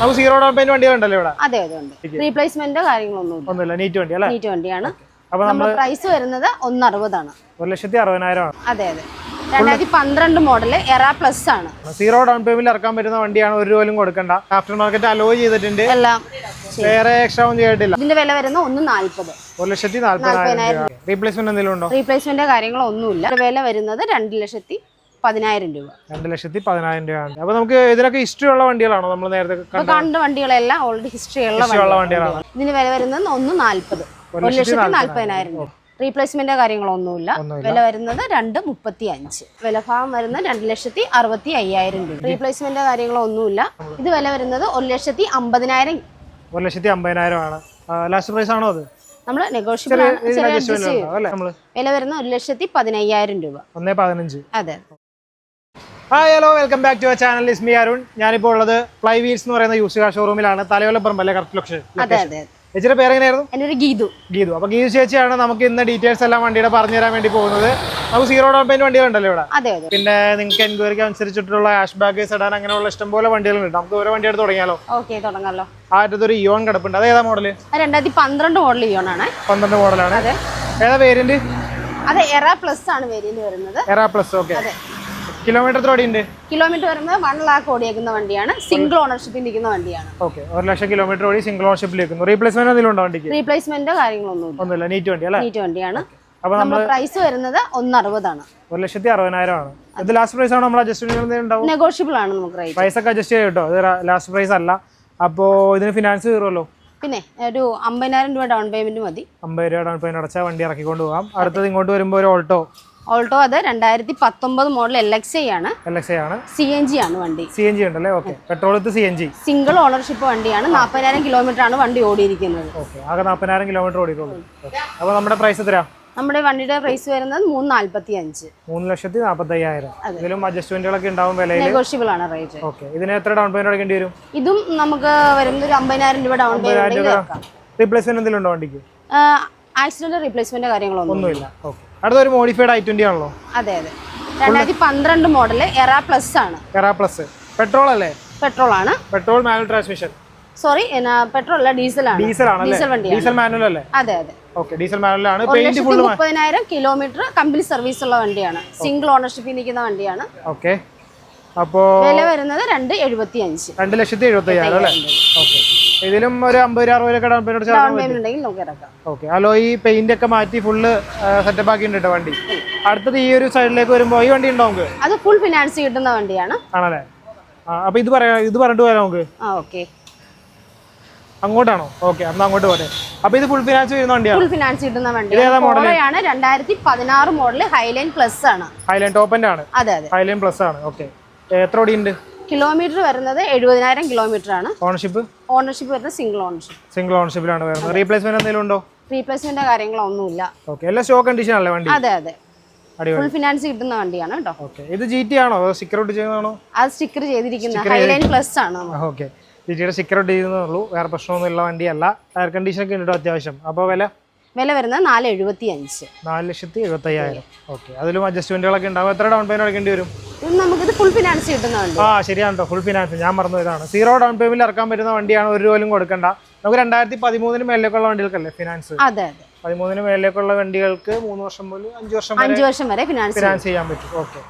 നമുക്ക് zero down payment വണ്ടികളുണ്ടല്ലോ ഇവിടെ? അതെ അതെ ഉണ്ട്. റീപ്ലേസ്മെന്റ് കാര്യങ്ങളൊന്നും ഒന്നുമില്ല നീറ്റ് വണ്ടി അല്ലേ? നീറ്റ് വണ്ടിയാണ് അപ്പൊ നമ്മൾ പ്രൈസ് വരുന്നത് ഒന്ന് അറുപതാണ് ഒരു ലക്ഷത്തി അറുപതിനായിരം അതെ അതെ. രണ്ടായിരത്തി പന്ത്രണ്ട് മോഡൽ എറ പ്ലസ് ആണ്. സീറോ ഡൗൺ പേയ്മെന്റ് ഇറക്കാൻ പറ്റുന്ന വണ്ടിയാണ് ഒരു രൂപയിലും കൊടുക്കണ്ട. ആഫ്റ്റർ മാർക്കറ്റ് അലോ ചെയ്തിട്ടുണ്ട്. എല്ലാം വേറെ എക്സ്ട്രാ ഒന്നും ചെയ്തിട്ടില്ല. ഇതിന്റെ വില വരുന്നത് ഒന്ന് നാല്പത്. ഒരു ലക്ഷത്തി നാല്പതിനായിരം റീപ്ലേസ്മെന്റ് എന്തെങ്കിലും ഉണ്ടോ? റീപ്ലേസ്മെന്റ് കാര്യങ്ങളൊന്നുമില്ല. വില വരുന്നത് രണ്ട് ലക്ഷത്തി പതിനായിരം രൂപ. രണ്ട് ലക്ഷത്തി പതിനായിരം രൂപയാണ്. അപ്പൊ നമുക്ക് ഇതിനൊക്കെ ഹിസ്റ്ററി ഉള്ള വണ്ടികളാണോ? നമ്മൾ നേരത്തെ കണ്ട വണ്ടികളെല്ലാം ഓൾറെഡി ഹിസ്റ്ററി ഉള്ള വണ്ടികളാണ്. ഇതിന് വില വരുന്നത് ഒന്ന് നാല്പത്. ഒരു ലക്ഷത്തി നാല്പതിനായിരം രൂപ. റീപ്ലേസ്മെന്റ് കാര്യങ്ങളൊന്നുമില്ല. വില വരുന്നത് രണ്ട് മുപ്പത്തി അഞ്ച് വിലഭാഗം വരുന്നത് രണ്ട് ലക്ഷത്തി അറുപത്തി അയ്യായിരം രൂപ. റീപ്ലേസ്മെന്റ് കാര്യങ്ങളൊന്നുമില്ല. ഇത് വില വരുന്നത് ഒരു ലക്ഷത്തി അമ്പതിനായിരം. ഒരു ലക്ഷത്തി അമ്പതിനായിരം ആണ്. ലാസ്റ്റ് പ്രൈസ് ആണോ അത്? നമ്മൾ നെഗോഷ്യബിൾ വില വരുന്നത് ഒരു ലക്ഷത്തി പതിനയ്യായിരം രൂപ. അതെ. Hi hello welcome back to channel is me Arun ഞാനിപ്പോൾ ഉള്ളത് ഫ്ലൈ വീൽസ് എന്ന് പറയുന്ന യൂസ് കാർ ഷോറൂമിലാണ് തലയോലപ്പുറം അല്ലേ? കറക്റ്റ് ലൊക്കേഷൻ ചേച്ചിയുടെ പേര് എങ്ങനെയായിരുന്നു? എന്റെ ഒരു ഗീതു. ഗീതു. അപ്പൊ ഗീതു ചേച്ചിയാണ് നമുക്ക് ഇന്ന് ഡീറ്റെയിൽസ് എല്ലാം വണ്ടിയുടെ പറഞ്ഞു തരാൻ വേണ്ടി പോകുന്നത്. നമുക്ക് സീറോ ഡൗൺ പേയ്മെന്റ് വണ്ടികളുണ്ടല്ലോ ഇവിടെ. പിന്നെ നിങ്ങൾക്ക് എൻക്വയറിക്ക് അനുസരിച്ചിട്ടുള്ള ആഷ് ബാഗ് സെഡാൻ അങ്ങനെയുള്ള ഇഷ്ടംപോലെ വണ്ടികളുണ്ട് നമുക്ക് ഓരോ വണ്ടി എടുത്ത് തുടങ്ങിയാലോ? ഓക്കെ തുടങ്ങാമല്ലോ ആദ്യത്തെ ഒരു ഇയോൺ കിടപ്പുണ്ട്. അത് ഏതാ മോഡൽ രണ്ടായിരത്തി പന്ത്രണ്ട് മോഡൽ ഇയോണാണ് പന്ത്രണ്ട് മോഡലാണ് അതെ. ഏതാ വേരിയന്റ് അതെ എറ പ്ലസ് ആണ് വേരിയന്റ് വരുന്നത്. എറ പ്ലസ് ഓക്കെ കിലോമീറ്റർ എത്ര ഓടിയുണ്ട് കിലോമീറ്റർ വരുന്നത് വൺ ലാക്ക് ഓടിയേക്കുന്ന വണ്ടിയാണ്. സിംഗിൾ ഓണർഷിപ്പിൽ ഇരിക്കുന്ന വണ്ടിയാണ്. ഓക്കെ ഒരു ലക്ഷം കിലോമീറ്റർ ഓടി സിംഗിൾ ഓണർഷിപ്പിൽ വെക്കുന്നു റീപ്ലേസ്മെന്റ് എന്തെങ്കിലും ഉണ്ടോ വണ്ടിക്ക്? റീപ്ലേസ്മെന്റ് കാര്യങ്ങളൊന്നുമില്ല. ഒന്നുമില്ല നീറ്റ് വണ്ടി അല്ലേ? നീറ്റ് വണ്ടിയാണ്. അപ്പൊ നമ്മുടെ പ്രൈസ് വരുന്നത് ഒന്ന് അറുപതാണ് ഒരു ലക്ഷത്തി അറുപതിനായിരം ആണ് ഇത് ലാസ്റ്റ് പ്രൈസ് ആണ് നമ്മൾ അഡ്ജസ്റ്റ് നെഗോഷ്യബിൾ ആണ് നമുക്ക് പ്രൈസ് ഒക്കെ അഡ്ജസ്റ്റ് ചെയ്യും കേട്ടോ. ഇത് ലാസ്റ്റ് പ്രൈസ് അല്ല. അപ്പോൾ ഇതിന് ഫിനാൻസ് കയറുമല്ലോ. പിന്നെ ഒരു അമ്പതിനായിരം രൂപ ഡൗൺ പേയ്മെന്റ് മതി. അമ്പത് രൂപ ഡൗൺ പേയ്മെന്റ് അടച്ചാൽ വണ്ടി ഇറക്കി പോകാം അടുത്തത് ഇങ്ങോട്ട് വരുമ്പോൾ ഒരു ഓൾട്ടോ ഓൾട്ടോ അത് രണ്ടായിരത്തി പത്തൊമ്പത് മോഡൽ എൽ എക്സ് ആണ്. എൽ എക്സ് ആണ്. സി എൻ ജി ആണ് വണ്ടി. സി എൻ ജി ഉണ്ടല്ലേ? Okay petrol with C N G single ownership വണ്ടിയാണ്. നാൽപ്പതിനായിരം കിലോമീറ്റർ ആണ് വണ്ടി ഓടിയിരിക്കുന്നത്. ഓക്കെ ആകെ നാൽപ്പതിനായിരം കിലോമീറ്റർ ഓടിയിട്ടുള്ളൂ. അപ്പോൾ നമ്മുടെ പ്രൈസ് എത്രയാ? നമ്മുടെ വണ്ടിയുടെ പ്രൈസ് വരുന്നത് മൂന്ന് നാൽപ്പത്തി അഞ്ച് മൂന്ന് ലക്ഷത്തി നാൽപ്പത്തി അയ്യായിരം ഇതിലും അഡ്ജസ്റ്റ്മെന്റുകളൊക്കെ ഉണ്ടാവും വിലയിൽ നെഗോഷ്യബിൾ ആണ് റേറ്റ് ഓക്കെ ഇതിന് എത്ര ഡൗൺ പേയ്മെന്റ് അടക്കേണ്ടി വരും? ഇതും നമുക്ക് വരുന്നത് ഒരു അമ്പതിനായിരം രൂപ ഡൗൺ പേയ്മെന്റ് റീപ്ലേസ്മെന്റ് എന്തെങ്കിലും ഉണ്ടോ വണ്ടിക്ക്? ആക്സിഡന്റ് റീപ്ലേസ്മെന്റ് കാര്യങ്ങളൊന്നും ഒന്നുമില്ല. ഓക്കെ അടുത്ത ഒരു മോഡിഫൈഡ് ഐ ട്വന്റി ആണല്ലോ? അതെ അതെ. രണ്ടായിരത്തി പന്ത്രണ്ട് മോഡൽ എറ പ്ലസ് ആണ്. എറ പ്ലസ് പെട്രോൾ അല്ലേ? പെട്രോൾ ആണ്. Petrol manual transmission sorry petrol അല്ല ഡീസൽ ആണ്. ഡീസൽ ആണല്ലേ? ഡീസൽ വണ്ടി ഡീസൽ മാനുവൽ അല്ലേ? അതെ അതെ. ഓക്കെ ഡീസൽ മാനുവലാണ് പെയിന്റ് മുപ്പതിനായിരം കിലോമീറ്റർ കമ്പനി സർവീസ് ഉള്ള വണ്ടിയാണ്. സിംഗിൾ ഓണർഷിപ്പിൽ നിൽക്കുന്ന വണ്ടിയാണ്. ഓക്കെ അപ്പോ വില വരുന്നത് രണ്ട് എഴുപത്തി അഞ്ച് രണ്ട് ലക്ഷത്തി എഴുപത്തി അയ്യായിരം അല്ലേ ഓക്കെ ഇതിലും ഒരു അമ്പത് അറുപത് രൂപ ഡൗൺ പേയ്മെന്റ് ഡൗൺ പേയ്മെന്റ് ഉണ്ടെങ്കിൽ നമുക്ക് ഇറക്കാം. ഓക്കെ അല്ലോ ഈ പെയിന്റ് ഒക്കെ മാറ്റി ഫുള്ള് സെറ്റപ്പ് ആക്കിയിട്ടുണ്ട് കേട്ടോ വണ്ടി. അടുത്തത് ഈ ഒരു സൈഡിലേക്ക് വരുമ്പോൾ ഈ വണ്ടി ഉണ്ടോ നമുക്ക്? അത് ഫുൾ ഫിനാൻസ് കിട്ടുന്ന വണ്ടിയാണ്. ആണല്ലേ? അപ്പൊ ഇത് പറയാം ഇത് പറഞ്ഞിട്ട് പോരാ നമുക്ക്. ആ ഓക്കെ അങ്ങോട്ടാണോ? ഓക്കെ അന്ന് അങ്ങോട്ട് പോരെ. അപ്പൊ ഇത് ഫുൾ ഫിനാൻസ് ചെയ്യുന്ന വണ്ടിയാണ്? ഫുൾ ഫിനാൻസ് കിട്ടുന്ന? വണ്ടിയാണ് രണ്ടായിരത്തി പതിനാറ് മോഡൽ ഹൈലൈൻ പ്ലസ് ആണ്. ഹൈലൈൻ ടോപ്പിന്റെ ആണ്? അതെ അതെ. ഹൈലൈൻ പ്ലസ് ആണ് ഓക്കെ എത്ര ഓടിയുണ്ട് കിലോമീറ്റർ വരുന്നത് എഴുപതിനായിരം കിലോമീറ്റർ ആണ്. ഓണർഷിപ്പ് ഓണർഷിപ്പ് വരുന്നത് സിംഗിൾ ഓണർഷിപ്പ് സിംഗിൾ ഓണർഷിപ്പിലാണ് വരുന്നത്. റീപ്ലേസ്മെന്റ് എന്തെങ്കിലും ഉണ്ടോ? റീപ്ലേസ്മെന്റ് കാര്യങ്ങളൊന്നുമില്ല. ഓക്കെ എല്ലാം സ്റ്റോക്ക് കണ്ടീഷൻ അല്ലേ വണ്ടി? അതെ അതെ. ഫുൾ ഫിനാൻസ് കിട്ടുന്ന വണ്ടിയാണ് കേട്ടോ. ഓക്കെ ഇത് ജി ടി ആണോ? സ്റ്റിക്കർ ചെയ്യുന്നതാണോ? അത് സ്റ്റിക്കർ ചെയ്തിരിക്കുന്ന ഹൈലൈൻ പ്ലസ് ആണ്. ഓക്കെ ജി ടിയുടെ ചെയ്യുന്നേ ഉള്ളൂ വേറെ പ്രശ്നമൊന്നുമില്ല വണ്ടിയല്ല. എയർ കണ്ടീഷൻ ഒക്കെ ഉണ്ട് അത്യാവശ്യം? അപ്പോൾ വില? വില വരുന്നത് നാല് എഴുപത്തി അഞ്ച് നാല് ലക്ഷത്തി എഴുപത്തി അയ്യായിരം ഓക്കെ അതിലും അഡ്ജസ്റ്റ്മെന്റുകളൊക്കെ ഉണ്ടാവും. എത്ര ഡൗൺ പേയ്മെന്റ് അടക്കേണ്ടി വരും? നമുക്കിത് ഫുൾ ഫിനാൻസ് കിട്ടുന്നുണ്ട് ആ ശരിയാണ് ഫുൾ ഫിനാൻസ് ഞാൻ മറന്നു ഇതാണ്. സീറോ ഡൗൺ പേയ്മെന്റ് ഇറക്കാൻ പറ്റുന്ന വണ്ടിയാണ് ഒരു രൂപയിലും കൊടുക്കണ്ട. നമുക്ക് രണ്ടായിരത്തി പതിമൂന്നിന് മേലേക്കുള്ള വണ്ടികൾക്കല്ലേ ഫിനാൻസ് അതെ അതെ. പതിമൂന്നിന് മേലേക്കുള്ള വണ്ടികൾക്ക് മൂന്ന് വർഷം മുതൽ അഞ്ച് വർഷം അഞ്ച് വർഷം വരെ ഫിനാൻസ് ഫിനാൻസ് ചെയ്യാൻ പറ്റും. ഓക്കെ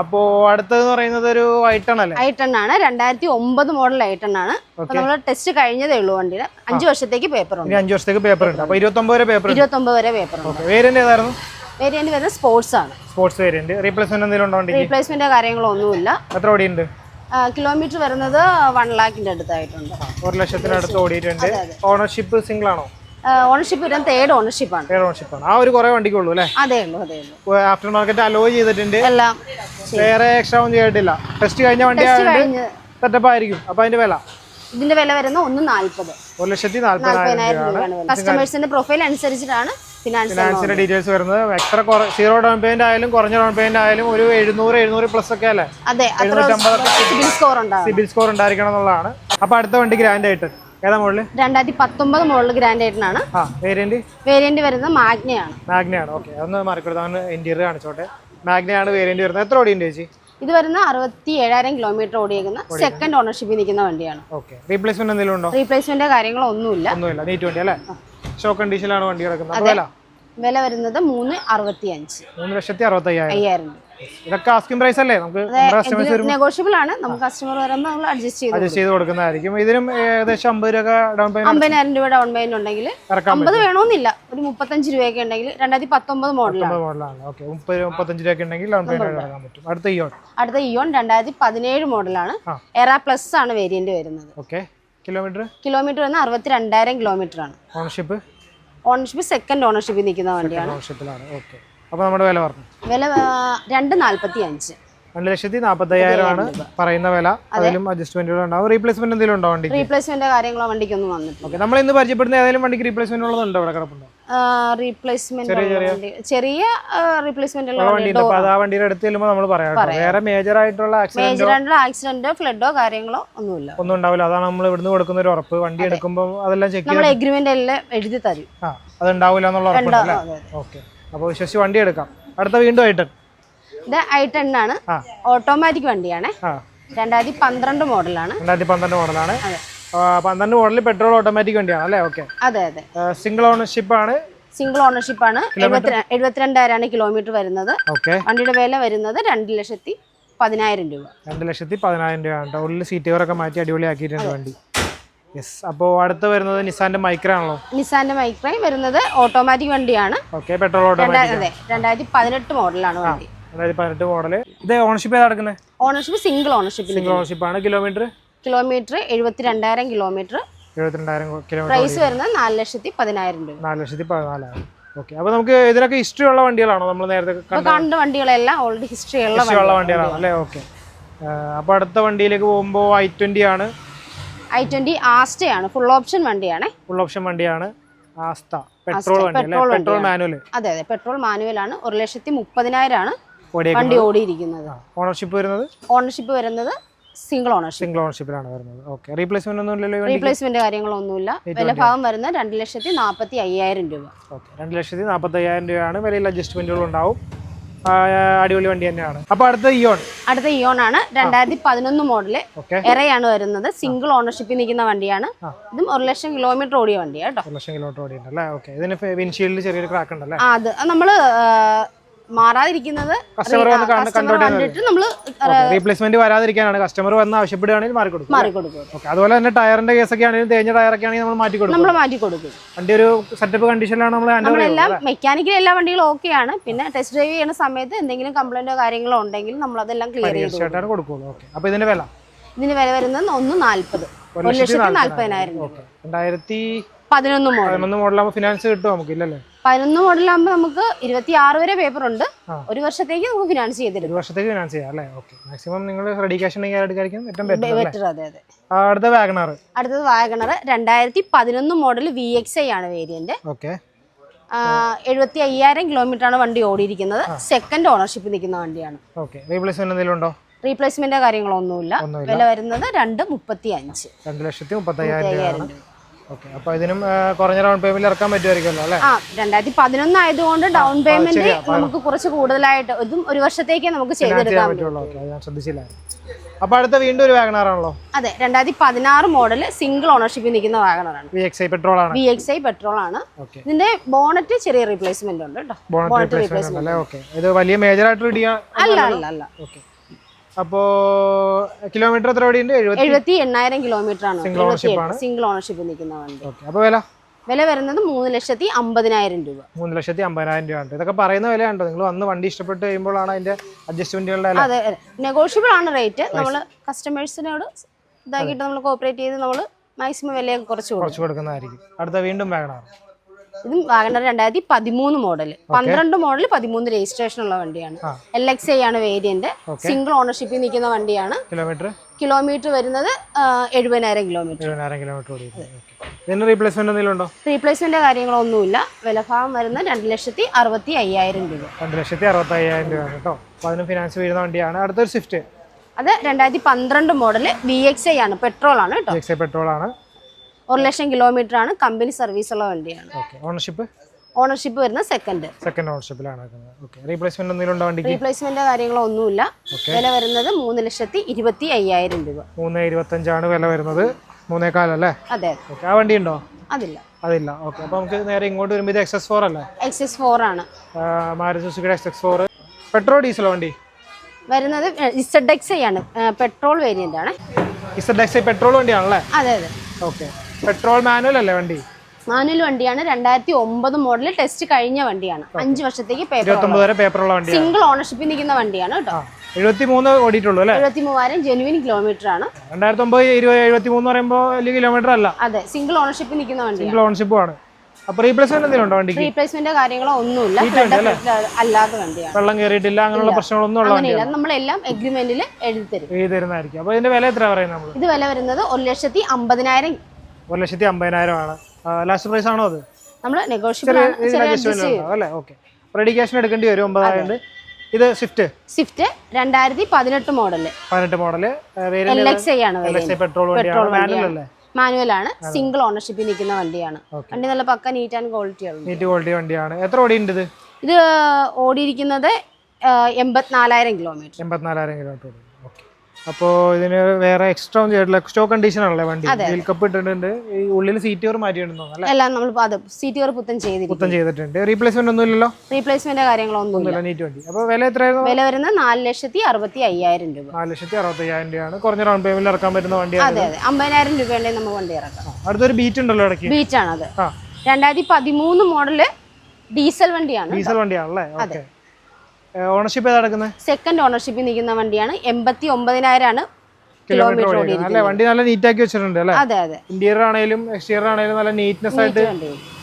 അപ്പോൾ അടുത്തത് പറയുന്നത് ഒരു ഐട്ടൺ അല്ലേ? ഐട്ടൺ ആണ്. രണ്ടായിരത്തി ഒമ്പത് മോഡൽ ഐട്ടൺ ആണ്. അപ്പൊ നമ്മൾ ടെസ്റ്റ് കഴിഞ്ഞതേ ഉള്ളൂ വണ്ടിയുടെ. അഞ്ചു വർഷത്തേക്ക് പേപ്പർ ഉണ്ട്. അഞ്ച് വർഷത്തേക്ക് പേപ്പർ ഉണ്ട്. ഇരുപത്തി ഇരുപത്തൊമ്പത് വരെ പേപ്പർ ഇരുപത്തൊമ്പത് വരെ പേപ്പർ വേരിയന്റ് ഏതായിരുന്നു? വേരിയന്റ് വരുന്നത് സ്പോർട്സ് ആണ്. സ്പോർട്സ് വേരിയന്റ് റീപ്ലേസ്മെന്റ് എന്തെങ്കിലും ഉണ്ടോ റീപ്ലേസ്മെന്റ് കാര്യങ്ങളൊന്നുമില്ല. എത്ര ഓടിയുണ്ട് കിലോമീറ്റർ വരുന്നത് വൺ ലാഖിന്റെ അടുത്തായിട്ടുണ്ട്. ഒരു ലക്ഷത്തിനടുത്ത് ഓടിയിട്ടുണ്ട്. ഓണർഷിപ്പ് സിംഗിൾ ആണോ? ഓണർഷിപ്പ് വരാൻ തേർഡ് ഓണർഷിപ്പ് ആണ്. തേർഡ് ഓണർഷിപ്പ് ആണ്. ആ ഒരു കുറേ വണ്ടിക്കുള്ളൂ അല്ലേ? അതേ ഉള്ളൂ അതേ ഉള്ളൂ. ആഫ്റ്റർ മാർക്കറ്റ് അലോ ചെയ്തിട്ടുണ്ട്. എല്ലാം വേറെ എക്സ്ട്രാ ഒന്നും ചെയ്തിട്ടില്ല. ടെസ്റ്റ് കഴിഞ്ഞ വണ്ടി സെറ്റപ്പ് ആയിരിക്കും. അപ്പൊ അതിന്റെ വില? ഇതിന്റെ വില വരുന്ന ഒന്ന് നാല്പത് ഒരു ലക്ഷത്തി നാല്പതിനായിരം രൂപയാണ്. കസ്റ്റമേഴ്സിന്റെ പ്രൊഫൈൽ അനുസരിച്ചിട്ടാണ് ഫിനാൻസ് ഫിനാൻസിന്റെ ഡീറ്റെയിൽസ് വരുന്നത്. എത്ര സീറോ ഡൗൺ പേയ്മെന്റ് ആയാലും കുറഞ്ഞ ഡൗൺ പേയ്മെന്റ് ആയാലും ഒരു എഴുന്നൂറ് എഴുന്നൂറ് പ്ലസ് ഒക്കെ അല്ലേ? സിബിൽ സ്കോർ ഉണ്ടായിരിക്കണം എന്നുള്ളതാണ്. അപ്പൊ അടുത്ത വണ്ടി ഗ്രാൻഡ് ആയിട്ട്. ഏതാ മോഡൽ രണ്ടായിരത്തി പത്തൊമ്പത് മോഡൽ ഗ്രാൻഡ് ആയിട്ടാണ് വേരിയന്റ് വേരിയന്റ് വരുന്നത് മാഗ്നയാണ്. മാഗ്നയാണ് ഓക്കെ. അതൊന്ന് മാറിക്കൊടുത്ത് അവന് ഇന്റീരിയർ കാണിച്ചോട്ടെ. മാഗ്നയാണ് വേരിയന്റ് വരുന്നത്. എത്ര ഓടിയുണ്ട് ചേച്ചി? ഇത് വരുന്ന അറുപത്തി ഏഴായിരം കിലോമീറ്റർ ഓടിയേക്കുന്ന. സെക്കൻഡ് ഓണർഷിപ്പിൽ നിൽക്കുന്ന വണ്ടിയാണ്. റീപ്ലേസ്മെന്റ് എന്തെങ്കിലും ഉണ്ടോ? റീപ്ലേസ്മെന്റ് കാര്യങ്ങളൊന്നുമില്ല ഒന്നുമില്ല. നീറ്റ് വണ്ടി അല്ലേ? ഷോ കണ്ടീഷനിലാണ് വണ്ടി കിടക്കുന്നത്. വില? വരുന്നത് മൂന്ന് അറുപത്തി അഞ്ച് മൂന്ന് ലക്ഷത്തി അറുപത്തി അയ്യായിരം ഇതൊക്കെ ആസ്കിംഗ് പ്രൈസ് അല്ലേ? നമുക്ക് നെഗോഷ്യബിൾ ആണ്. നമുക്ക് കസ്റ്റമർ വരുമ്പോൾ നമ്മൾ അഡ്ജസ്റ്റ് ചെയ്ത് അഡ്ജസ്റ്റ് ചെയ്ത് കൊടുക്കുന്നതായിരിക്കും. ഇതിനും ഏകദേശം അമ്പത് രൂപ ഡൗൺ പേയ്മെന്റ് അമ്പതിനായിരം രൂപ ഡൗൺ പേയ്മെന്റ് ഉണ്ടെങ്കിൽ അമ്പത് വേണമെന്നില്ല ഒരു മുപ്പത്തഞ്ച് രൂപയൊക്കെ ഉണ്ടെങ്കിൽ രണ്ടായിരത്തി പത്തൊമ്പത് മോഡലാണ് മോഡലാണ് ഓക്കെ മുപ്പത് മുപ്പത്തഞ്ച് രൂപയൊക്കെ ഉണ്ടെങ്കിൽ ഡൗൺ പേയ്മെന്റ് ഇറക്കാൻ പറ്റും. അടുത്ത ഇയോൺ അടുത്ത ഇയോൺ രണ്ടായിരത്തി പതിനേഴ് മോഡലാണ് എറ പ്ലസ് ആണ് വേരിയന്റ് വരുന്നത്. ഓക്കെ കിലോമീറ്റർ കിലോമീറ്റർ വന്ന് അറുപത്തി രണ്ടായിരം കിലോമീറ്റർ ആണ്. ഓണർഷിപ്പ് ഓണർഷിപ്പ് സെക്കൻഡ് ഓണർഷിപ്പിൽ നിൽക്കുന്ന വണ്ടിയാണ്. ഓണർഷിപ്പിലാണ് ഓക്കെ അപ്പോൾ നമ്മുടെ വില പറഞ്ഞു. വില രണ്ട് നാല്പത്തി അഞ്ച് രണ്ട് ലക്ഷത്തി നാൽപ്പത്തി അയ്യായിരം ആണ് പറയുന്ന വില. അതിലും അഡ്ജസ്റ്റ്മെന്റുകൾ ഉണ്ടാവും. റീപ്ലേസ്മെന്റ് എന്തെങ്കിലും ഉണ്ടോ വണ്ടി റീപ്ലേസ്മെന്റ് കാര്യങ്ങളോ വണ്ടിക്കൊന്നും വന്നിട്ടില്ല. ഓക്കെ നമ്മൾ ഇന്ന് പരിചയപ്പെടുന്ന ഏതെങ്കിലും വണ്ടിക്ക് റീപ്ലേസ്മെന്റ് ഉള്ളതുണ്ടോ ഇവിടെ കിടപ്പുണ്ടോ? റീപ്ലേസ്മെന്റ് ചെറിയ റീപ്ലേസ്മെന്റ് ആ വണ്ടിയുടെ അടുത്ത് ചെല്ലുമ്പോൾ നമ്മൾ പറയാം വേറെ മേജർ ആയിട്ടുള്ള ആക്സിഡന്റ് ഫ്ലഡോ കാര്യങ്ങളോ ഒന്നുമില്ല. ഒന്നും ഉണ്ടാവില്ല. അതാണ് നമ്മൾ ഇവിടുന്ന് കൊടുക്കുന്ന ഒരു ഉറപ്പ്. വണ്ടി എടുക്കുമ്പോൾ അതെല്ലാം ചെക്ക് നമ്മൾ എഗ്രിമെന്റ് എല്ലാം എഴുതി തരും. ആ അത് ഉണ്ടാവില്ല എന്നുള്ള ഉറപ്പുണ്ടല്ലേ. ഓക്കെ. അപ്പോൾ വിശ്വസിച്ച് വണ്ടി എടുക്കാം. അടുത്ത വീണ്ടും ആയിട്ട് ഇത് ഐ ടെൻ ആണ്. ഓട്ടോമാറ്റിക് വണ്ടിയാണ്. രണ്ടായിരത്തി പന്ത്രണ്ട് മോഡലാണ്. രണ്ടായിരത്തി പന്ത്രണ്ട് മോഡലാണ്. പന്ത്രണ്ട് മോഡലിൽ പെട്രോൾ ഓട്ടോമാറ്റിക് വണ്ടിയാണ് അല്ലേ? ഓക്കെ. അതെ അതെ. സിംഗിൾ ഓണർഷിപ്പ് ആണ്. സിംഗിൾ ഓണർഷിപ്പ് ആണ്. എഴുപത്തി എഴുപത്തിരണ്ടായിരമാണ് കിലോമീറ്റർ വരുന്നത്. ഓക്കെ. വണ്ടിയുടെ വില വരുന്നത് രണ്ട് ലക്ഷത്തി പതിനായിരം രൂപ. രണ്ട് ലക്ഷത്തി പതിനായിരം കേട്ടോ. ഉള്ളിൽ സീറ്റ് കവറൊക്കെ മാറ്റി അടിപൊളിയാക്കിയിട്ടുണ്ട് വണ്ടി. യെസ് അപ്പോൾ അടുത്ത് വരുന്നത് നിസാന്റെ മൈക്ര ആണല്ലോ. നിസാന്റെ മൈക്രൈം വരുന്നത് ഓട്ടോമാറ്റിക് വണ്ടിയാണ്. ഓക്കെ പെട്രോൾ ഓട്ടോമാറ്റിക് അതെ രണ്ടായിരത്തി പതിനെട്ട് മോഡലാണ് വണ്ടി. രണ്ടായിരത്തി പതിനെട്ട് മോഡൽ ഇത് ഓണർഷിപ്പ് ഏതാ നടക്കുന്നത് ownership single ownership single ownership ആണ്. കിലോമീറ്റർ കിലോമീറ്റർ എഴുപത്തിരണ്ടായിരം കിലോമീറ്റർ എഴുപത്തിരണ്ടായിരം കിലോമീറ്റർ പ്രൈസ് വരുന്നത് നാല് ലക്ഷത്തി പതിനായിരം രൂപ. നാല് ലക്ഷത്തി പതിനാലായിരം ഓക്കെ അപ്പോൾ നമുക്ക് ഇതിനൊക്കെ ഹിസ്റ്ററി ഉള്ള വണ്ടികളാണോ? നമ്മൾ നേരത്തെ കണ്ട വണ്ടികളെല്ലാം ഓൾറെഡി ഹിസ്റ്ററി ഉള്ള ഹിസ്റ്ററി ഉള്ള വണ്ടികളാണ്. അല്ലേ ഓക്കെ അപ്പോൾ അടുത്ത വണ്ടിയിലേക്ക് പോകുമ്പോൾ ഐ ട്വന്റി ആണ്. ഐ ട്വന്റി ആസ്റ്റയാണ്. ഫുൾ ഓപ്ഷൻ വണ്ടിയാണ്. ഫുൾ ഓപ്ഷൻ വണ്ടിയാണ്. ആസ്ത പെട്രോൾ പെട്രോൾ മാനുവൽ അതെ അതെ. പെട്രോൾ മാനുവൽ ആണ്. ഒരു ലക്ഷത്തി മുപ്പതിനായിരം ആണ് വണ്ടി ഓടിയിരിക്കുന്നത്. ഓണർഷിപ്പ് വരുന്നത്? ഓണർഷിപ്പ് വരുന്നത് സിംഗിൾ ഓണർഷിപ്പ് സിംഗിൾ ഓണർഷിപ്പിലാണ് വരുന്നത്. ഓക്കെ റീപ്ലേസ്മെന്റ് ഒന്നും ഇല്ലല്ലോ റീപ്ലേസ്മെന്റ് കാര്യങ്ങളൊന്നുമില്ല. വിലഭാഗം വരുന്നത് രണ്ട് ലക്ഷത്തി നാൽപ്പത്തി അയ്യായിരം രൂപ. ഓക്കെ രണ്ട് ലക്ഷത്തി നാൽപ്പത്തി അയ്യായിരം രൂപയാണ്. വിലയിൽ അഡ്ജസ്റ്റ്മെന്റുകൾ ഉണ്ടാവും. അടിപൊളി വണ്ടി തന്നെയാണ്. അപ്പൊ അടുത്ത ഇയോൺ അടുത്ത ഇയോൺ ആണ്. രണ്ടായിരത്തി പതിനൊന്ന് മോഡൽ എറയാണ് വരുന്നത്. സിംഗിൾ ഓണർഷിപ്പിൽ നിൽക്കുന്ന വണ്ടിയാണ്. ഇതും ഒരു ലക്ഷം കിലോമീറ്റർ ഓടിയ വണ്ടിയാണ് കേട്ടോ. ഒരു ലക്ഷം കിലോമീറ്റർ ഓടിയുണ്ടല്ലേ ഓക്കെ. ഇതിന് വിൻഷീൽഡിൽ ചെറിയൊരു ക്രാക്ക് ഉണ്ടല്ലേ? അത് നമ്മൾ മാറാതിരിക്കുന്നത് കണ്ടിട്ട് നമ്മൾ റീപ്ലേസ്മെന്റ് വരാതിരിക്കാനാണ്. കസ്റ്റമർ വന്ന് ആവശ്യപ്പെടുകയാണെങ്കിൽ മാറി കൊടുക്കും മാറിക്കൊടുക്കും. ഓക്കെ അതുപോലെ തന്നെ ടയറിന്റെ കേസ് ഒക്കെ ആണെങ്കിലും തേഞ്ഞ ടയറൊക്കെ ആണെങ്കിൽ നമ്മൾ മാറ്റി കൊടുക്കും നമ്മൾ മാറ്റി കൊടുക്കും വണ്ടി ഒരു സെറ്റപ്പ് കണ്ടീഷനിലാണ് നമ്മൾ നമ്മളെല്ലാം മെക്കാനിക്കൽ എല്ലാ വണ്ടികളും ഓക്കെ ആണ്. പിന്നെ ടെസ്റ്റ് ഡ്രൈവ് ചെയ്യുന്ന സമയത്ത് എന്തെങ്കിലും കംപ്ലൈന്റോ കാര്യങ്ങളോ ഉണ്ടെങ്കിൽ നമ്മൾ അതെല്ലാം ക്ലിയർ ചെയ്ത് കൊടുക്കും. തീർച്ചയായിട്ടാണ് കൊടുക്കുള്ളൂ. ഓക്കെ അപ്പോൾ ഇതിന്റെ വില? ഇതിന് വില വരുന്നത് ഒന്ന് നാല്പത്. ഒരു ലക്ഷത്തി നാല്പതിനായിരം. രൂപ. രണ്ടായിരത്തി പതിനൊന്ന് മോഡൽ. പതിനൊന്ന് മോഡലാകുമ്പോൾ ഫിനാൻസ് കിട്ടും നമുക്ക് ഇല്ലല്ലേ പതിനൊന്ന് മോഡലാകുമ്പോൾ നമുക്ക് ഇരുപത്തി ആറ് വരെ പേപ്പർ ഉണ്ട്. ഒരു വർഷത്തേക്ക് നമുക്ക് ഫിനാൻസ് ചെയ്തിരുന്നു ഒരു വർഷത്തേക്ക് ഫിനാൻസ് ചെയ്യാം അല്ലേ? ഓക്കെ മാക്സിമം നിങ്ങൾ റെഡി ക്യാഷ് ഉണ്ടെങ്കിൽ എടുക്കായിരിക്കും ഏറ്റവും ബെറ്റർ അതെ അതെ. അടുത്ത വാഗണർ അടുത്തത് വാഗണർ രണ്ടായിരത്തി പതിനൊന്ന് മോഡൽ വി എക്സ് ഐ ആണ് വേരിയന്റ് ഓക്കെ എഴുപത്തി അയ്യായിരം കിലോമീറ്റർ ആണ് വണ്ടി ഓടിയിരിക്കുന്നത്. സെക്കൻഡ് ഓണർഷിപ്പ് നിൽക്കുന്ന വണ്ടിയാണ്. ഓക്കെ റീപ്ലേസ്മെന്റ് എന്തെങ്കിലും ഉണ്ടോ? റീപ്ലേസ്മെന്റ് കാര്യങ്ങളോ ഒന്നുമില്ല ഒന്നുമില്ല. വില വരുന്നത് രണ്ട് മുപ്പത്തി അഞ്ച് രണ്ട് ലക്ഷത്തി മുപ്പത്തയ്യായിരം രൂപയാണ്. ഓക്കെ അപ്പോൾ ഇതിനും കുറഞ്ഞ ഡൗൺ പേയ്മെന്റ് ഇറക്കാൻ പറ്റുമായിരിക്കുമല്ലോ അല്ലേ? ആ രണ്ടായിരത്തി പതിനൊന്ന് ആയതുകൊണ്ട് ഡൗൺ പേയ്മെന്റ് നമുക്ക് കുറച്ച് കൂടുതലായിട്ട് ഇതും ഒരു വർഷത്തേക്ക് നമുക്ക് ചെയ്തെടുക്കാൻ പറ്റുള്ളൂ ഞാൻ ശ്രദ്ധിച്ചില്ല അപ്പോൾ അടുത്ത വീണ്ടും ഒരു വാഗണാർ ആണല്ലോ? അതെ രണ്ടായിരത്തി പതിനാറ് മോഡൽ സിംഗിൾ ഓണർഷിപ്പിൽ നിൽക്കുന്ന വാഗണറാണ് വി എക്സ് ഐ പെട്രോൾ ആണ്. വി എക്സ് ഐ പെട്രോൾ ആണ്. ഇതിന്റെ ബോണറ്റ് ചെറിയ റീപ്ലേസ്മെന്റ് ഉണ്ട് കേട്ടോ. ബോണറ്റ് റീപ്ലേസ്മെന്റ് റീപ്ലേസ്മെന്റ് അല്ലേ ഓക്കെ. ഇത് വലിയ മേജർ ആയിട്ട് അല്ല അല്ല അല്ല. ഓക്കെ. അപ്പോൾ കിലോമീറ്റർ എത്ര ഓടിയുണ്ട് എഴുപത്തി എണ്ണായിരം കിലോമീറ്റർ ആണ്. സിംഗിൾ ഓണർഷിപ്പ് ആണ്. സിംഗിൾ ഓണർഷിപ്പ് നിൽക്കുന്ന വണ്ടി. അപ്പോൾ വില? വില വരുന്നത് മൂന്ന് ലക്ഷത്തി അമ്പതിനായിരം രൂപ. മൂന്ന് ലക്ഷത്തി അമ്പതിനായിരം രൂപ ഇതൊക്കെ പറയുന്ന വില ഉണ്ടോ നിങ്ങൾ വന്ന് വണ്ടി ഇഷ്ടപ്പെട്ട് കഴിയുമ്പോഴാണ് അതിന്റെ അഡ്ജസ്റ്റ്മെന്റുകളുടെ അതെ നെഗോഷ്യബിൾ ആണ് റേറ്റ് നമ്മൾ കസ്റ്റമേഴ്സിനോട് ഇതാക്കിയിട്ട് നമ്മൾ കോപ്പറേറ്റ് ചെയ്ത് നമ്മൾ മാക്സിമം വിലയൊക്കെ കുറച്ച് കൊടുക്കും. കുറച്ച് കൊടുക്കുന്നതായിരിക്കും. അടുത്ത വീണ്ടും വാഗണർ ഇതും വാഗണർ രണ്ടായിരത്തി പതിമൂന്ന് മോഡൽ പന്ത്രണ്ട് മോഡൽ പതിമൂന്ന് രജിസ്ട്രേഷൻ ഉള്ള വണ്ടിയാണ്. എൽ എക്സ് ഐ ആണ് വേരിയന്റ് സിംഗിൾ ഓണർഷിപ്പിൽ നിൽക്കുന്ന വണ്ടിയാണ്. കിലോമീറ്റർ കിലോമീറ്റർ വരുന്നത് എഴുപതിനായിരം കിലോമീറ്റർ റീപ്ലേസ്മെന്റ് എന്തെങ്കിലും ഉണ്ടോ? റീപ്ലേസ്മെന്റ് കാര്യങ്ങളൊന്നുമില്ല. വിലഭാവം വരുന്നത് രണ്ട് ലക്ഷത്തി അറുപത്തി അയ്യായിരം രൂപ. രണ്ട് ലക്ഷത്തി അറുപത്തി അയ്യായിരം രൂപ കേട്ടോ അതിന് ഫിനാൻസ് വീഴുന്ന വണ്ടിയാണ്. അടുത്തൊരു സ്വിഫ്റ്റ് അത് രണ്ടായിരത്തി പന്ത്രണ്ട് മോഡൽ വി എക്സ് ഐ ആണ്. പെട്രോൾ ആണ് കേട്ടോ. പെട്രോൾ ആണ്. ഒരു ലക്ഷം കിലോമീറ്റർ ആണ് കമ്പനി സർവീസ് ഉള്ള വണ്ടിയാണ്. ഓണർഷിപ്പ് ഓണർഷിപ്പ് വരുന്ന സെക്കൻഡ് സെക്കൻഡ് ഓണർഷിപ്പിലാണ് റീപ്ലേസ്മെന്റ് എന്തെങ്കിലും റീപ്ലേസ്മെന്റ് കാര്യങ്ങളോ ഒന്നുമില്ല. വില വരുന്നത് മൂന്ന് ലക്ഷത്തി ഇരുപത്തി അയ്യായിരം രൂപ. മൂന്ന് ഇരുപത്തഞ്ചാണ് വില വരുന്നത്. മൂന്നേക്കാലല്ലേ അതെ. ആ വണ്ടി ഉണ്ടോ അതില്ല. അതില്ല. ഓക്കെ അപ്പൊ നമുക്ക് നേരെ ഇങ്ങോട്ട് വരുമ്പോൾ ഇത് എക്സ് എസ് ഫോർ അല്ലേ? എക്സ് എസ് ഫോർ ആണ്. മാരുതി സുസുക്കിയുടെ എക്സ് എക്സ് ഫോർ പെട്രോൾ ഡീസലോ വണ്ടി? വരുന്നത് ഇസഡ് എക്സ് ആണ്. പെട്രോൾ വേരിയന്റ് ആണ്. ഇസഡ് എക്സ് പെട്രോൾ വണ്ടിയാണല്ലേ? അതെ അതെ. ഓക്കെ പെട്രോൾ മാനുവൽ അല്ലേ വണ്ടി? മാനുവൽ വണ്ടിയാണ്. രണ്ടായിരത്തി ഒമ്പത് മോഡൽ ടെസ്റ്റ് കഴിഞ്ഞ വണ്ടിയാണ്. അഞ്ച് വർഷത്തേക്ക് പേപ്പർ സിംഗിൾ ഓണർഷിപ്പിൽ നിൽക്കുന്ന വണ്ടിയാണ് കേട്ടോ. ഓടിയിട്ടുള്ളൂ അല്ലേ? എഴുപത്തി മൂവായിരം ജെനുവിൻ കിലോമീറ്റർ ആണ്. രണ്ടായിരത്തി ഒമ്പത് ഇരുപത് എഴുപത്തി മൂന്ന് പറയുമ്പോൾ വലിയ കിലോമീറ്റർ അല്ല. അതെ സിംഗിൾ ഓണർഷിപ്പിൽ നിൽക്കുന്ന വണ്ടി സിംഗിൾ ആണ്. റീപ്ലേസ്മെന്റ് എന്തെങ്കിലും ഉണ്ടോ വണ്ടിക്ക്? റീപ്ലേസ്മെന്റ് കാര്യങ്ങളോ ഒന്നുമില്ല. അല്ലാത്ത വണ്ടിയാണ്. വെള്ളം കയറിയിട്ടില്ല അങ്ങനെയുള്ള പ്രശ്നങ്ങളൊന്നും ഉള്ള നമ്മളെല്ലാം എഗ്രിമെന്റിൽ എഴുതി തരും എഴുതി തരുന്നതായിരിക്കും അപ്പോൾ ഇതിന്റെ വില എത്ര പറയുന്നത് ഇത് വില വരുന്നത് ഒരു ലക്ഷത്തി അമ്പതിനായിരം ഒരു ലക്ഷത്തി അമ്പതിനായിരം ആണ് ലാസ്റ്റ് പ്രൈസ് ആണോ. അത് നമ്മൾ അല്ലേ? ഓക്കെ റെഡി ക്യാഷിന് എടുക്കേണ്ടി വരും ഒമ്പതായിരം ഇത് സ്വിഫ്റ്റ് സ്വിഫ്റ്റ് രണ്ടായിരത്തി പതിനെട്ട് മോഡൽ പതിനെട്ട് മോഡൽ പെട്രോൾ വണ്ടിയാണ്. മാനുവൽ ആണ്. സിംഗിൾ ഓണർഷിപ്പിൽ നിൽക്കുന്ന വണ്ടിയാണ്. വണ്ടി നല്ല പക്ക നീറ്റ് ആൻഡ് ക്വാളിറ്റി ആണ് നീറ്റ് ക്വാളിറ്റി വണ്ടിയാണ്. എത്ര ഓടിയുണ്ട് ഇത്? ഇത് ഓടിയിരിക്കുന്നത് എൺപത്തിനാലായിരം കിലോമീറ്റർ എൺപത്തിനാലായിരം കിലോമീറ്റർ അപ്പോൾ ഇതിന് വേറെ എക്സ്ട്രാ ഒന്നും ചെയ്തിട്ടില്ല. സ്റ്റോ കണ്ടീഷൻ ആണല്ലേ വണ്ടി? വീൽ കപ്പ് ഇട്ടിട്ടുണ്ട്. ഈ ഉള്ളിൽ സീറ്റ് കവർ മാറ്റിയിട്ടുണ്ടോ അല്ലേ? എല്ലാം നമ്മൾ അത് സീറ്റ് കയറി പുത്തൻ ചെയ്തിരിക്കും പുത്തം ചെയ്തിട്ടുണ്ട്. റീപ്ലേസ്മെന്റ് ഒന്നും ഇല്ലല്ലോ? റീപ്ലേസ്മെന്റ് കാര്യങ്ങളൊന്നും ഇല്ല. നീറ്റ് വണ്ടി. അപ്പോൾ വില എത്രയായിരുന്നു? വില വരുന്നത് നാല് ലക്ഷത്തി അറുപത്തി അയ്യായിരം രൂപ. നാല് ലക്ഷത്തി അറുപത്തി അയ്യായിരം രൂപയാണ്. കുറഞ്ഞ റൗണ്ട് പേയ്മെന്റ് ഇറക്കാൻ പറ്റുന്ന വണ്ടി അതെ അതെ. അമ്പതിനായിരം രൂപയുടെ നമുക്ക് വണ്ടി ഇറക്കാം. അടുത്തൊരു ബീറ്റ് ഉണ്ടല്ലോ ഇടയ്ക്ക്. ബീറ്റ് ആണത്. രണ്ടായിരത്തി പതിമൂന്ന് മോഡൽ ഡീസൽ വണ്ടിയാണ് ഡീസൽ വണ്ടിയാണല്ലേ? ഓക്കെ ഓണർഷിപ്പ് ഏതാ നടക്കുന്നത് സെക്കൻഡ് ഓണർഷിപ്പിൽ നിൽക്കുന്ന വണ്ടിയാണ്. എൺപത്തി ഒമ്പതിനായിരം ആണ് കിലോമീറ്റർ അല്ലേ വണ്ടി നല്ല നീറ്റ് ആക്കി വെച്ചിട്ടുണ്ട് അല്ലേ? അതെ അതെ. ഇന്റീരിയർ ആണെങ്കിലും എക്സ്റ്റീരിയർ ആണെങ്കിലും നല്ല നീറ്റ്നെസ് ആയിട്ട്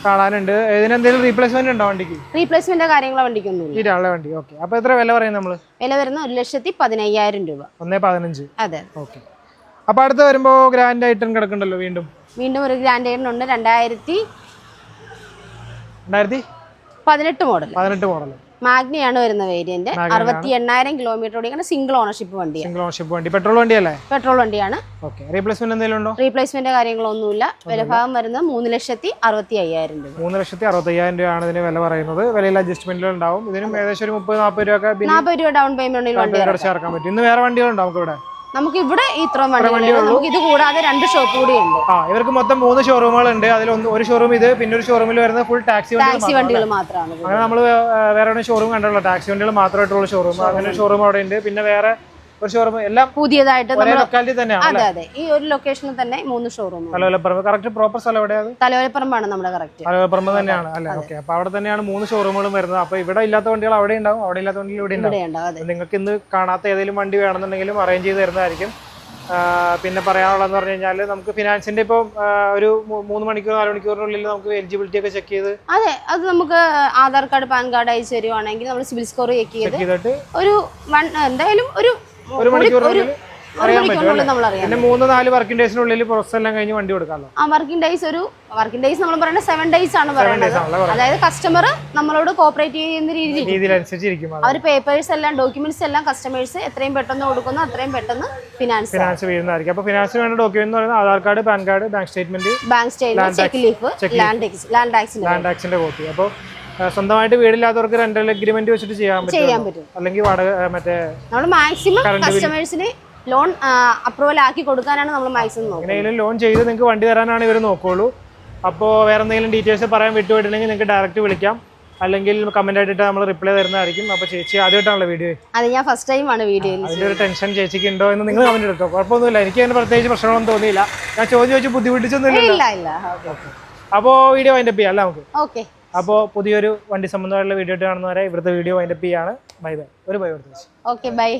കാണാനുണ്ട്. ഇതിന് എന്തെങ്കിലും റീപ്ലേസ്മെന്റ് ഉണ്ടോ വണ്ടിക്ക്? റീപ്ലേസ്മെന്റ് കാര്യങ്ങളോ വണ്ടിക്കൊന്നുമില്ല. തീരാനുള്ള വണ്ടി. ഓക്കെ അപ്പോൾ എത്ര വില പറയും നമ്മൾ വില വരുന്ന ഒരു ലക്ഷത്തി പതിനയ്യായിരം രൂപ. ഒന്നേ പതിനഞ്ച്. അതെ. ഓക്കെ അപ്പോൾ അടുത്ത് വരുമ്പോ ഗ്രാൻഡ് ഐറ്റം കിടക്കണ്ടല്ലോ വീണ്ടും. വീണ്ടും ഒരു ഗ്രാൻഡ് ഐറ്റം ഉണ്ട്. രണ്ടായിരത്തി രണ്ടായിരത്തി പതിനെട്ട് മോഡൽ പതിനെട്ട് മോഡൽ മാഗ്നിയാണ് വരുന്ന വേരിയന്റ് അറുപത്തി എണ്ണായിരം കിലോമീറ്റർ ഓടിക്കുന്ന സിംഗിൾ ഓണർഷിപ്പ് വണ്ടി സിംഗിൾ ഓണർഷിപ്പ് വണ്ടി. പെട്രോൾ വണ്ടിയല്ലേ? പെട്രോൾ വണ്ടിയാണ്. റീപ്ലേസ്മെന്റ് എന്തെങ്കിലും ഉണ്ടോ? റീപ്ലേസ്മെന്റ് കാര്യങ്ങളൊന്നുമില്ല. വിലഭാഗം വരുന്നത് മൂന്ന് ലക്ഷത്തി അറുപത്തി അയ്യായിരം രൂപ. മൂന്ന് ലക്ഷത്തി അറുപത്തി അയ്യായിരം രൂപയാണ് ഇതിന് വില പറയുന്നത്. വിലയിൽ അഡ്ജസ്റ്റ്മെന്റിൽ ഉണ്ടാവും. ഇതിനും ഏകദേശം ഒരു മുപ്പത് നാൽപ്പത് രൂപ നാൽപ്പത് രൂപ ഡൗൺ പേയ്മെന്റ് ചേർക്കാൻ പറ്റും. ഇന്ന് വേറെ വണ്ടികളുണ്ടോ നമുക്ക് ഇവിടെ നമുക്ക് ഇവിടെ ഇത്രയും വണ്ടികളുണ്ട് നമുക്ക് ഇത് കൂടാതെ രണ്ട് ഷോപ്പ് കൂടി ഉണ്ട് ആ ഇവർക്ക് മൊത്തം മൂന്ന് ഷോറൂമുകൾ ഉണ്ട് അതിൽ ഒരു ഷോറൂം ഇത് പിന്നെ ഒരു ഷോറൂമിൽ വരുന്ന ഫുൾ ടാക്സി ടാക്സി വണ്ടികൾ മാത്രമാണ്. അങ്ങനെ നമ്മൾ വേറെ ഷോറൂം കണ്ടുള്ള ടാക്സി വണ്ടികൾ മാത്രമായിട്ടുള്ള ഷോറൂം അങ്ങനെ ഷോറൂം അവിടെ ഉണ്ട്. പിന്നെ വേറെ ഒരു ഷോറൂം എല്ലാം പുതിയതായിട്ട് ലൊക്കാലിറ്റി തന്നെയാണ് അതെ അതെ. ഈ ഒരു ലൊക്കേഷനിൽ തന്നെ മൂന്ന് ഷോറൂം തലവലപ്പറമ്പ്. കറക്റ്റ് പ്രോപ്പർ സ്ഥലം എവിടെയാണ് തലവലപ്പറമ്പാണ് നമ്മുടെ കറക്റ്റ് തലവലപ്പറമ്പ് തന്നെയാണ് അല്ലേ? ഓക്കെ അപ്പൊ അവിടെ തന്നെയാണ് മൂന്ന് ഷോറൂമുകളും വരുന്നത്. അപ്പൊ ഇവിടെ ഇല്ലാത്ത വണ്ടികൾ അവിടെ ഉണ്ടാവും. അവിടെ ഇല്ലാത്ത വണ്ടികൾ ഇവിടെ ഉണ്ടാവും. നിങ്ങൾക്ക് ഇന്ന് കാണാത്ത ഏതെങ്കിലും വണ്ടി വേണമെന്നുണ്ടെങ്കിലും അറേഞ്ച് ചെയ്ത് തരുന്നതായിരിക്കും. പിന്നെ പറയാനുള്ളതെന്ന് പറഞ്ഞു കഴിഞ്ഞാൽ നമുക്ക് ഫിനാൻസിന്റെ ഇപ്പോൾ ഒരു മൂന്ന് മണിക്കൂർ നാല് മണിക്കൂറിനുള്ളിൽ നമുക്ക് എലിജിബിലിറ്റി ഒക്കെ ചെക്ക് ചെയ്ത് അതെ. അത് നമുക്ക് ആധാർ കാർഡ് പാൻ കാർഡ് അയച്ചു തരുവാണെങ്കിൽ നമ്മൾ സിവിൽ സ്കോർ ചെക്ക് ചെയ്ത് ഒരു വൺ എന്തായാലും ഒരു ഒരു മണിക്കൂറിനുള്ളിൽ അറിയാൻ പറ്റും പിന്നെ മൂന്ന് നാല് വർക്കിംഗ് ഡേയ്സിനുള്ളിൽ പ്രോസസ് എല്ലാം കഴിഞ്ഞ് വണ്ടി കൊടുക്കാമല്ലോ. ആ വർക്കിംഗ് ഡേയ്സ് ഒരു വർക്കിംഗ് ഡേയ്സ് നമ്മൾ പറയുന്നത് സെവൻ ഡേയ്സ് ആണ് പറയുന്നത്. അതായത് കസ്റ്റമർ നമ്മളോട് കോപ്പറേറ്റ് ചെയ്യുന്ന രീതിയിൽ അവർ പേപ്പേഴ്സ് എല്ലാം ഡോക്യുമെന്റ്സ് എല്ലാം കസ്റ്റമേഴ്സ് എത്രയും പെട്ടെന്ന് കൊടുക്കുന്നു അത്രയും പെട്ടെന്ന് ഫിനാൻസ് ഫിനാൻസ് വീഴുന്നതായിരിക്കും. അപ്പോൾ ഫിനാൻസിന് വേണ്ട ഡോക്യുമെന്റ് പറയുന്നത് Aadhaar card PAN card bank statement bank statement cheque leaf land tax land ടാക്സിന്റെ copy അപ്പോൾ സ്വന്തമായിട്ട് വീടില്ലാത്തവർക്ക് റെന്റൽ അഗ്രിമെന്റ് വെച്ചിട്ട് ചെയ്യാൻ പറ്റും. അല്ലെങ്കിൽ വാടക മറ്റേ നമ്മൾ മാക്സിമം കസ്റ്റമേഴ്സിന് ലോൺ അപ്രൂവൽ ആക്കി കൊടുക്കാനാണ് നമ്മൾ മാക്സിമം നോക്കുന്നത്. ലോൺ ചെയ്ത് നിങ്ങൾക്ക് വണ്ടി തരാനാണ് ഇവർ നോക്കുള്ളൂ. അപ്പോൾ വേറെ എന്തെങ്കിലും ഡീറ്റെയിൽസ് പറയാൻ വിട്ടുപോയിട്ടുണ്ടെങ്കിൽ നിങ്ങൾക്ക് ഡയറക്റ്റ് വിളിക്കാം. അല്ലെങ്കിൽ കമന്റ് ആയിട്ട് നമ്മൾ റിപ്ലൈ തരുന്നതായിരിക്കും. അപ്പോൾ ചേച്ചി ആദ്യമായിട്ടാണല്ലോ വീഡിയോ അത് ഞാൻ ഫസ്റ്റ് ടൈം ആണ് വീഡിയോ അതിന്റെ ഒരു ടെൻഷൻ ചേച്ചിക്ക് ഉണ്ടോ എന്ന് നിങ്ങൾ കമന്റ് എടുത്തോ കുഴപ്പമൊന്നുമില്ല. എനിക്ക് അതിന് പ്രത്യേകിച്ച് പ്രശ്നങ്ങളൊന്നും തോന്നിയില്ല. ഞാൻ ചോദ്യം ചോദിച്ച് ബുദ്ധിമുട്ടിച്ചൊന്നും ഇല്ല ഇല്ല. അപ്പോൾ വീഡിയോ വൈൻഡപ്പ് ചെയ്യാം. അല്ല നമുക്ക്? ഓക്കെ. അപ്പോൾ പുതിയൊരു വണ്ടി സംബന്ധമായിട്ടുള്ള വീഡിയോ കാണുന്നവരെ ഇവിടുത്തെ വീഡിയോ വൈൻഡപ്പ് ചെയ്യാണ്. ബൈ ബൈ ഒരു ബൈ ഓക്കെ ബൈ